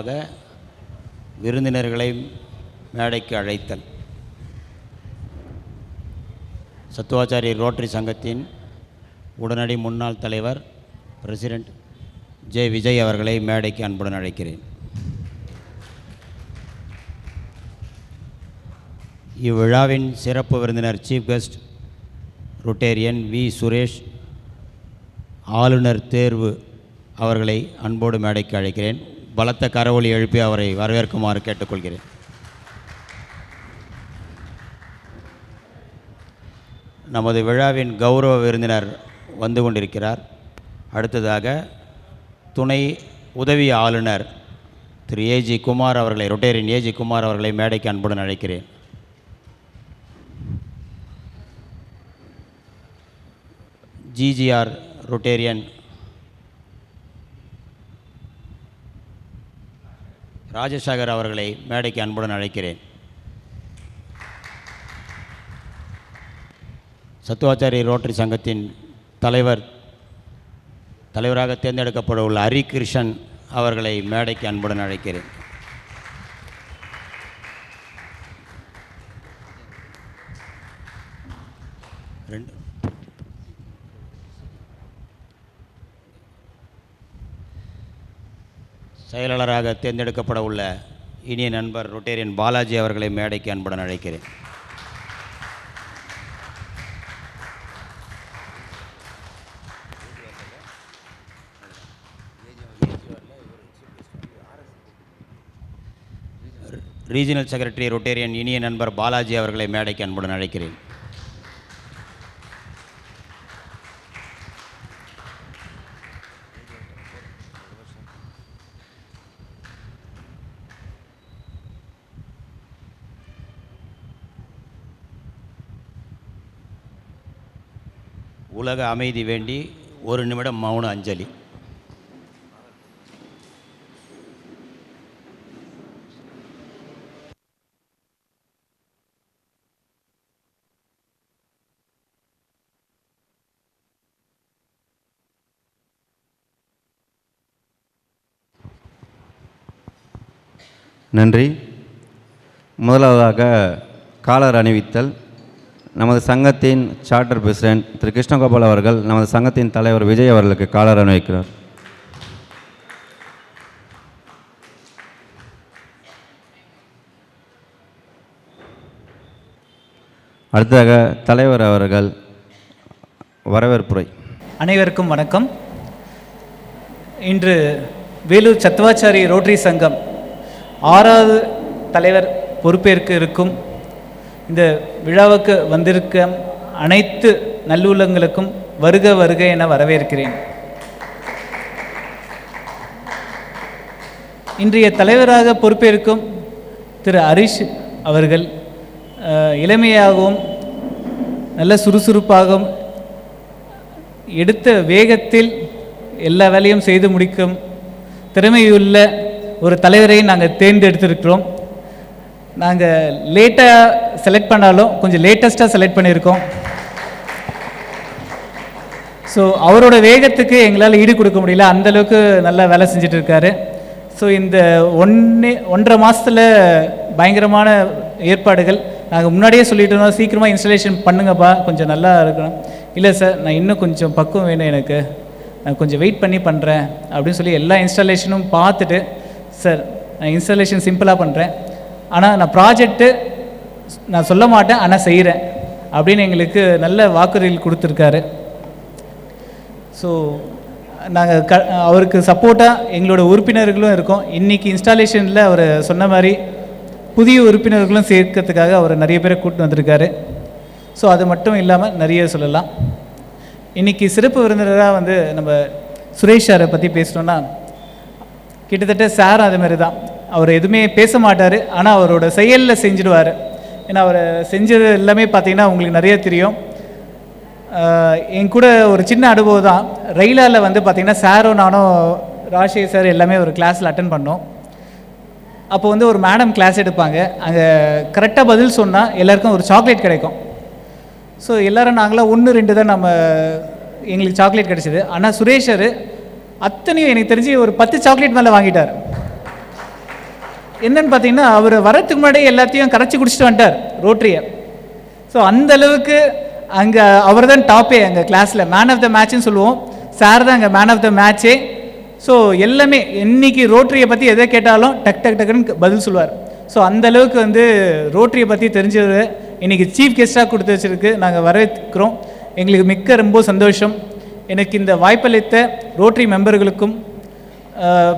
ஆக விருந்தினர்களை மேடைக்கு அழைத்தல். சத்துவாச்சாரி ரோட்டரி சங்கத்தின் உடனடி முன்னாள் தலைவர் பிரசிடெண்ட் ஜே. விஜய் அவர்களை மேடைக்கு அன்புடன் அழைக்கிறேன். இவ்விழாவின் சிறப்பு விருந்தினர் chief guest rotarian V Suresh ஆளுநர் தேர்வு அவர்களை அன்போடு மேடைக்கு அழைக்கிறேன். பலத்த கரவொலி எழுப்பி அவரை வரவேற்குமாறு கேட்டுக்கொள்கிறேன். நமது விழாவின் கௌரவ விருந்தினர் வந்து கொண்டிருக்கிறார். அடுத்ததாக துணை உதவி ஆளுநர் திரு ஏஜி குமார் அவர்களை ரொட்டேரியன் ஏஜி குமார் அவர்களை மேடைக்கு அன்புடன் அழைக்கிறேன். ஜிஜிஆர் ரொட்டேரியன் ராஜசேகர் அவர்களை மேடைக்கு அன்புடன் அழைக்கிறேன். சத்துவாச்சாரி ரோட்டரி சங்கத்தின் தலைவர் தலைவராக தேர்ந்தெடுக்கப்பட உள்ள ஹரிகிருஷ்ணன் அவர்களை மேடைக்கு அன்புடன் அழைக்கிறேன். ரெண்டு செயலாளராக தேர்ந்தெடுக்கப்பட உள்ள இனிய நண்பர் ரொட்டேரியன் பாலாஜி அவர்களை மேடைக்கு அன்புடன் அழைக்கிறேன். ரீஜனல் செக்ரட்டரி ரொட்டேரியன் இனிய நண்பர் பாலாஜி அவர்களை மேடைக்கு அன்புடன் அழைக்கிறேன். உலக அமைதி வேண்டி ஒரு நிமிடம் மௌன அஞ்சலி. நன்றி. முதலாவதாக காலர் அணிவித்தல். நமது சங்கத்தின் சார்ட்டர் பிரசிடென்ட் திரு கிருஷ்ணகோபால் அவர்கள் நமது சங்கத்தின் தலைவர் விஜய் அவர்களுக்கு காலர் அணிவிக்கிறார். அடுத்ததாக தலைவர் அவர்கள் வரவேற்புரை. அனைவருக்கும் வணக்கம். இன்று வேலூர் சத்துவாச்சாரி ரோட்டரி சங்கம் ஆறாவது தலைவர் பொறுப்பேற்க இருக்கும் இந்த விழாவுக்கு வந்திருக்க அனைத்து நல்லுள்ளங்களுக்கும் வருக வருக என வரவேற்கிறேன். இன்றைய தலைவராக பொறுப்பேற்கும் திரு ஹரிஷ் அவர்கள் இளமையாகவும் நல்ல சுறுசுறுப்பாகவும் எடுத்த வேகத்தில் எல்லா வேலையும் செய்து முடிக்கும் திறமையுள்ள ஒரு தலைவரை நாங்கள் தேர்ந்தெடுத்திருக்கிறோம். நாங்கள் லேட்டாக செலக்ட் பண்ணாலும் கொஞ்சம் லேட்டஸ்ட்டாக செலக்ட் பண்ணியிருக்கோம். ஸோ அவரோட வேகத்துக்கு எங்களால் ஈடு கொடுக்க முடியல. அந்த அளவுக்கு நல்லா வேலை செஞ்சுட்டு இருக்காரு. ஸோ இந்த ஒன்று ஒன்றரை மாதத்தில் பயங்கரமான ஏற்பாடுகள். நாங்கள் முன்னாடியே சொல்லிட்டு இருந்தோம் சீக்கிரமாக இன்ஸ்டலேஷன் பண்ணுங்கப்பா கொஞ்சம் நல்லா இருக்கணும். இல்லை சார் நான் இன்னும் கொஞ்சம் பக்குவம் வேணும் எனக்கு. நான் கொஞ்சம் வெயிட் பண்ணி பண்ணுறேன் அப்படின்னு சொல்லி எல்லா இன்ஸ்டாலேஷனும் பார்த்துட்டு சார் நான் இன்ஸ்டாலேஷன் சிம்பிளாக பண்ணுறேன் ஆனால் நான் ப்ராஜெக்ட்டு நான் சொல்ல மாட்டேன் ஆனால் செய்கிறேன் அப்படின்னு எங்களுக்கு நல்ல வாக்குறுதிகள் கொடுத்துருக்காரு. ஸோ நாங்கள் க அவருக்கு சப்போர்ட்டாக எங்களோட உறுப்பினர்களும் இருக்கோம். இன்றைக்கி இன்ஸ்டாலேஷனில் அவர் சொன்ன மாதிரி புதிய உறுப்பினர்களும் சேர்க்கறதுக்காக அவர் நிறைய பேரை கூப்பிட்டு வந்திருக்காரு. ஸோ அது மட்டும் இல்லாமல் நிறைய சொல்லலாம். இன்றைக்கி சிறப்பு விருந்தினராக வந்து நம்ம சுரேஷ் சாரை பற்றி பேசினோன்னா கிட்டத்தட்ட சார் அதுமாரி தான் அவர் எதுவுமே பேச மாட்டார் ஆனால் அவரோட செயலில் செஞ்சிடுவார். ஏன்னா அவர் செஞ்சது எல்லாமே பார்த்தீங்கன்னா உங்களுக்கு நிறைய தெரியும். என் கூட ஒரு சின்ன அனுபவம் தான். ரயிலாவில் வந்து பார்த்தீங்கன்னா சாரும் நானும் ராஜேஷ் சார் எல்லாமே ஒரு கிளாஸில் அட்டன் பண்ணோம். அப்போ வந்து ஒரு மேடம் கிளாஸ் எடுப்பாங்க. அங்கே கரெக்டாக பதில் சொன்னால் எல்லாருக்கும் ஒரு சாக்லேட் கிடைக்கும். ஸோ எல்லோரும் நாங்களாம் ஒன்று ரெண்டு தான் நம்ம எங்களுக்கு சாக்லேட் கிடச்சிது. ஆனால் சுரேஷர் அத்தனையும் எனக்கு தெரிஞ்சு ஒரு பத்து சாக்லேட் மேலே வாங்கிட்டார். என்னன்னு பார்த்தீங்கன்னா அவர் வரத்துக்கு முன்னாடி எல்லாத்தையும் கரைச்சி குடிச்சிட்டு வந்துட்டார் ரோட்ரியை ஸோ அந்த அளவுக்கு அங்கே அவர் தான் டாப்பே அங்கே கிளாஸில் மேன் ஆஃப் த மேட்ச்னு சொல்லுவோம். சார் தான் அங்கே மேன் ஆஃப் த மேட்ச்சே ஸோ எல்லாமே இன்னைக்கு ரோட்ரியை பற்றி எதை கேட்டாலும் டக் டக் டக்குன்னு பதில் சொல்லுவார். ஸோ அந்த அளவுக்கு வந்து ரோட்ரியை பற்றி தெரிஞ்சது இன்னைக்கு சீஃப் கெஸ்ட்டாக கொடுத்து வச்சிருக்கு. நாங்கள் வரவேற்கிறோம். எங்களுக்கு மிக்க ரொம்ப சந்தோஷம். எனக்கு இந்த வாய்ப்பளித்த ரோட்ரி மெம்பர்களுக்கும்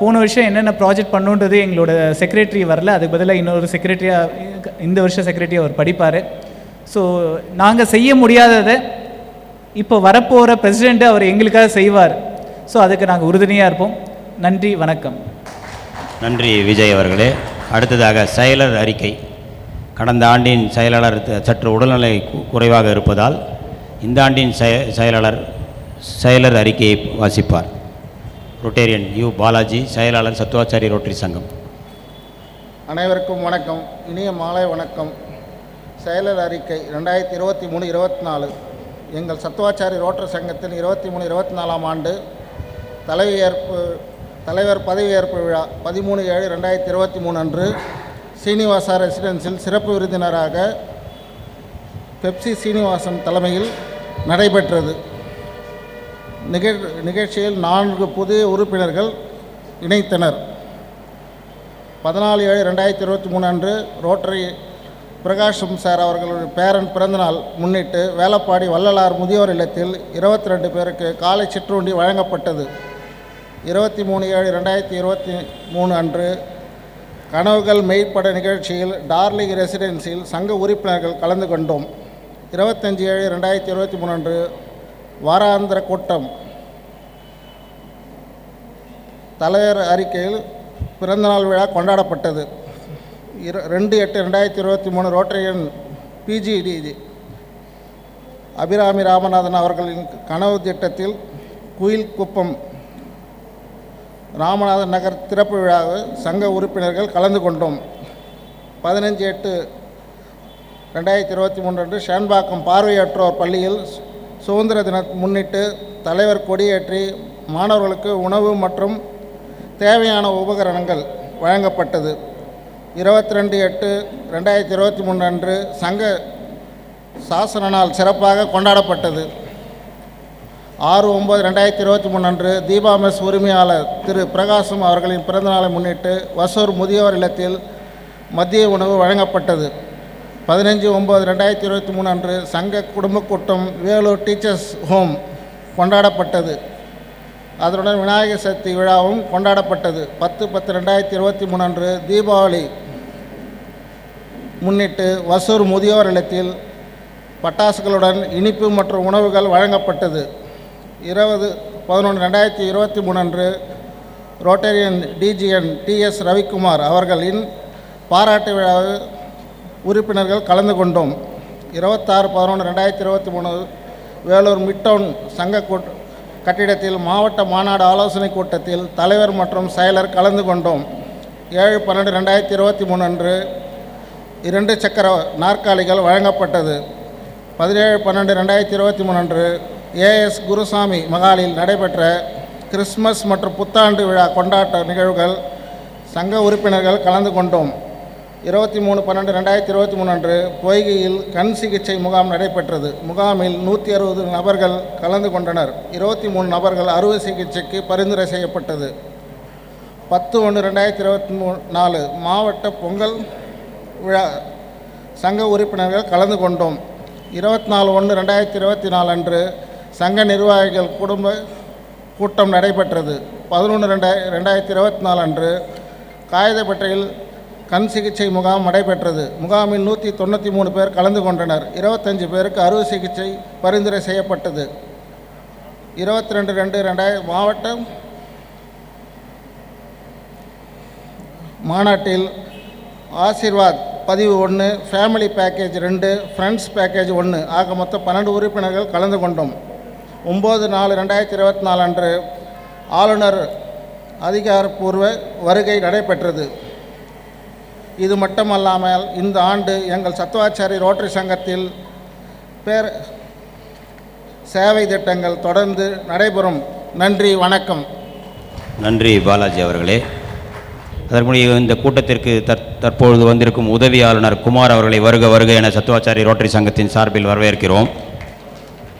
போன வருஷம் என்னென்ன ப்ராஜெக்ட் பண்ணுன்றது எங்களோட செக்ரட்டரி வரல. அதுக்கு பதிலாக இன்னொரு செக்ரட்டரியாக இந்த வருஷம் செக்ரட்டரி அவர் படிப்பார். ஸோ நாங்கள் செய்ய முடியாததை இப்போ வரப்போகிற பிரசிடெண்ட்டு அவர் எங்களுக்காக செய்வார். ஸோ அதுக்கு நாங்கள் உறுதுணையாக இருப்போம். நன்றி வணக்கம். நன்றி விஜய் அவர்களே. அடுத்ததாக செயலர் அறிக்கை. கடந்த ஆண்டின் செயலாளர் சற்று உடல்நிலை குறைவாக இருப்பதால் இந்த ஆண்டின் செய செயலாளர் செயலர் அறிக்கையை வாசிப்பார். ரொட்டேரியன் யு பாலாஜி செயலாளர் சத்துவாச்சாரி ரோட்டரி சங்கம். அனைவருக்கும் வணக்கம். இனிய மாலை வணக்கம். செயலர் அறிக்கை ரெண்டாயிரத்தி இருபத்தி மூணு இருபத்தி நாலு. எங்கள் சத்துவாச்சாரி ரோட்டர் சங்கத்தின் இருபத்தி மூணு இருபத்தி நாலாம் ஆண்டு தலைவியேற்பு தலைவர் பதவியேற்பு விழா பதிமூணு ஏழு ரெண்டாயிரத்தி இருபத்தி மூணு அன்று சீனிவாசா ரெசிடென்சில் சிறப்பு விருந்தினராக பெப்சி சீனிவாசன் தலைமையில் நடைபெற்றது. நிகழ் நிகழ்ச்சியில் நான்கு புதிய உறுப்பினர்கள் இணைத்தனர். பதினாலு ஏழு ரெண்டாயிரத்தி இருபத்தி மூணு அன்று ரோட்டரி பிரகாஷம் சார் அவர்களுடைய பேரன் பிறந்தநாள் முன்னிட்டு வேலப்பாடி வள்ளலார் முதியோர் இல்லத்தில் இருபத்தி ரெண்டு பேருக்கு காலை சிற்றுண்டி வழங்கப்பட்டது. இருபத்தி மூணு ஏழு ரெண்டாயிரத்தி இருபத்தி மூணு அன்று கனவுகள் மெய்ப்பட நிகழ்ச்சியில் டார்லிங் ரெசிடென்சியில் சங்க உறுப்பினர்கள் கலந்து கொண்டோம். இருபத்தஞ்சி ஏழு ரெண்டாயிரத்தி இருபத்தி மூணு அன்று வாராந்திர கூட்டம். தலைவர் அறிக்கையில் பிறந்தநாள் விழா கொண்டாடப்பட்டது. இரு ரெண்டு எட்டு ரெண்டாயிரத்தி இருபத்தி மூணு ரோட்டரியன் பிஜிடி அபிராமி ராமநாதன் அவர்களின் கனவு திட்டத்தில் குயில் குப்பம் ராமநாதன் நகர் திறப்பு விழாவில் சங்க உறுப்பினர்கள் கலந்து கொண்டோம். பதினஞ்சு எட்டு ரெண்டாயிரத்தி இருபத்தி மூன்று அன்று ஷான்பாக்கம் பார்வையற்றோர் பள்ளியில் சுதந்திர தின முன்னிட்டு தலைவர் கொடியேற்றி மாணவர்களுக்கு உணவு மற்றும் தேவையான உபகரணங்கள் வழங்கப்பட்டது. இருபத்தி ரெண்டு எட்டு ரெண்டாயிரத்தி இருபத்தி மூணு அன்று சங்க சாசன நாள் சிறப்பாக கொண்டாடப்பட்டது. ஆறு ஒம்பது ரெண்டாயிரத்தி இருபத்தி மூணு அன்று தீபாமெஸ் உரிமையாளர் திரு பிரகாசம் அவர்களின் பிறந்தநாளை முன்னிட்டு வசூர் முதியோர் இல்லத்தில் மதிய உணவு வழங்கப்பட்டது. பதினஞ்சு ஒம்பது ரெண்டாயிரத்தி இருபத்தி மூணு அன்று சங்க குடும்ப கூட்டம் வேலூர் டீச்சர்ஸ் ஹோம் கொண்டாடப்பட்டது. அதனுடன் விநாயகர் சதுர்த்தி விழாவும் கொண்டாடப்பட்டது. பத்து பத்து ரெண்டாயிரத்தி இருபத்தி மூணு அன்று தீபாவளி முன்னிட்டு வசூர் முதியோர் இல்லத்தில் பட்டாசுகளுடன் இனிப்பு மற்றும் உணவுகள் வழங்கப்பட்டது. இருபது பதினொன்று ரெண்டாயிரத்தி இருபத்தி மூணு அன்று ரோட்டரியன் டிஜிஎன் டிஎஸ் ரவிக்குமார் அவர்களின் பாராட்டு விழாவில் உறுப்பினர்கள் கலந்து கொண்டோம். இருபத்தாறு பதினொன்று ரெண்டாயிரத்தி இருபத்தி மூணு வேலூர் மிட்டவுன் சங்க கூட் கட்டிடத்தில் மாவட்ட மாநாடு ஆலோசனை கூட்டத்தில் தலைவர் மற்றும் செயலர் கலந்து கொண்டோம். ஏழு பன்னெண்டு ரெண்டாயிரத்தி இருபத்தி மூணு அன்று இரண்டு சக்கர நாற்காலிகள் வழங்கப்பட்டது. பதினேழு பன்னெண்டு ரெண்டாயிரத்தி இருபத்தி மூணு அன்று ஏஎஸ் குருசாமி மகாலில் நடைபெற்ற கிறிஸ்மஸ் மற்றும் புத்தாண்டு விழா கொண்டாட்ட நிகழ்வுகள் சங்க உறுப்பினர்கள் கலந்து கொண்டோம். இருபத்தி மூணு பன்னெண்டு ரெண்டாயிரத்தி இருபத்தி மூணு அன்று பொய்கையில் கண் சிகிச்சை முகாம் நடைபெற்றது. முகாமில் நூற்றி அறுபது நபர்கள் கலந்து கொண்டனர். இருபத்தி மூணு நபர்கள் அறுவை சிகிச்சைக்கு பரிந்துரை செய்யப்பட்டது. பத்து ஒன்று ரெண்டாயிரத்தி இருபத்தி மூணு நாலு மாவட்ட பொங்கல் விழா சங்க உறுப்பினர்கள் கலந்து கொண்டோம். இருபத்தி நாலு ஒன்று ரெண்டாயிரத்தி இருபத்தி நாலு அன்று சங்க நிர்வாகிகள் குடும்ப கூட்டம் நடைபெற்றது. பதினொன்று ரெண்டாய் ரெண்டாயிரத்தி இருபத்தி நாலு அன்று காகிதப்பட்டையில் கண் சிகிச்சை முகாம் நடைபெற்றது. முகாமில் நூற்றி தொண்ணூற்றி மூணு பேர் கலந்து கொண்டனர். இருபத்தஞ்சு பேருக்கு அறுவை சிகிச்சை பரிந்துரை செய்யப்பட்டது. இருபத்தி ரெண்டு ரெண்டு ரெண்டாயிரம் மாவட்டம் மாநாட்டில் ஆசிர்வாத் பதிவு ஒன்று ஃபேமிலி பேக்கேஜ் ரெண்டு ஃப்ரெண்ட்ஸ் பேக்கேஜ் ஒன்று ஆக மொத்தம் பன்னெண்டு உறுப்பினர்கள் கலந்து கொண்டோம். ஒம்பது நாலு ரெண்டாயிரத்தி இருபத்தி நாலு அன்று ஆளுநர் அதிகாரப்பூர்வ வருகை நடைபெற்றது. இது மட்டுமல்லாமல் இந்த ஆண்டு எங்கள் சத்துவாச்சாரி ரோட்டரி சங்கத்தில் பேர் சேவை திட்டங்கள் தொடர்ந்து நடைபெறும். நன்றி வணக்கம். நன்றி பாலாஜி அவர்களே. அதற்கு இந்த கூட்டத்திற்கு தற் தற்பொழுது வந்திருக்கும் உதவி ஆளுநர் குமார் அவர்களை வருக வருக என சத்துவாச்சாரி ரோட்டரி சங்கத்தின் சார்பில் வரவேற்கிறோம்.